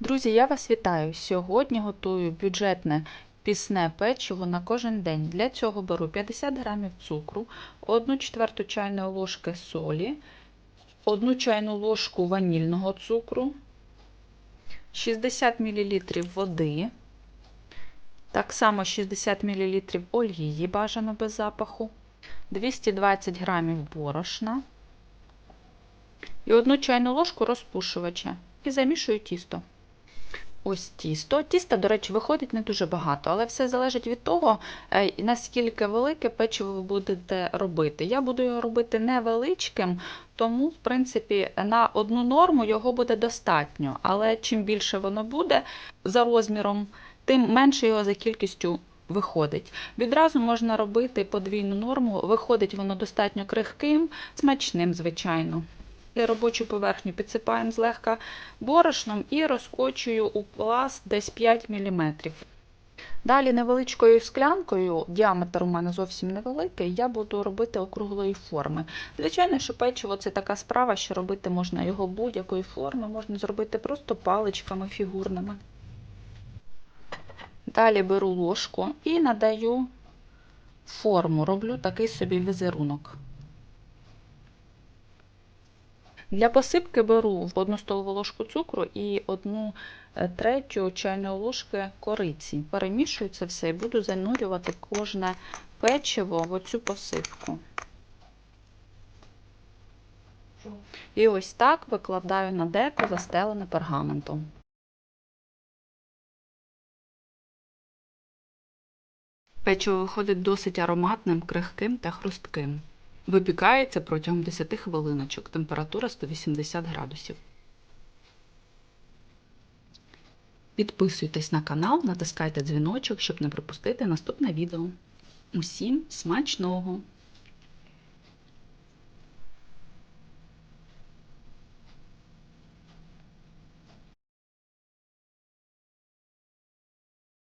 Друзі, я вас вітаю! Сьогодні готую бюджетне пісне печиво на кожен день. Для цього беру 50 грамів цукру, 1 четверту чайної ложки солі, 1 чайну ложку ванільного цукру, 60 мл води, так само 60 мл олії бажано без запаху, 220 грамів борошна і 1 чайну ложку розпушувача. І замішую тісто. Ось тісто. Тіста, до речі, виходить не дуже багато, але все залежить від того, е, наскільки велике печиво ви будете робити. Я буду його робити невеличким, тому, в принципі, на одну норму його буде достатньо. Але чим більше воно буде за розміром, тим менше його за кількістю виходить. Відразу можна робити подвійну норму, виходить воно достатньо крихким, смачним, звичайно. Робочу поверхню підсипаємо злегка борошном і розкочую у пласт десь 5 мм. Далі невеличкою склянкою, діаметр у мене зовсім невеликий, я буду робити округлої форми. Звичайно, що печиво це така справа, що робити можна його будь-якої форми, можна зробити просто паличками фігурними. Далі беру ложку і надаю форму, роблю такий собі візерунок. Для посипки беру 1 столову ложку цукру і 1 третю чайної ложки кориці. Перемішую це все і буду занурювати кожне печиво в оцю посипку. І ось так викладаю на деко, застелене пергаментом. Печиво виходить досить ароматним, крихким та хрустким. Випікається протягом 10 хвилиночок, температура 180 градусів. Підписуйтесь на канал, натискайте дзвіночок, щоб не пропустити наступне відео. Усім смачного!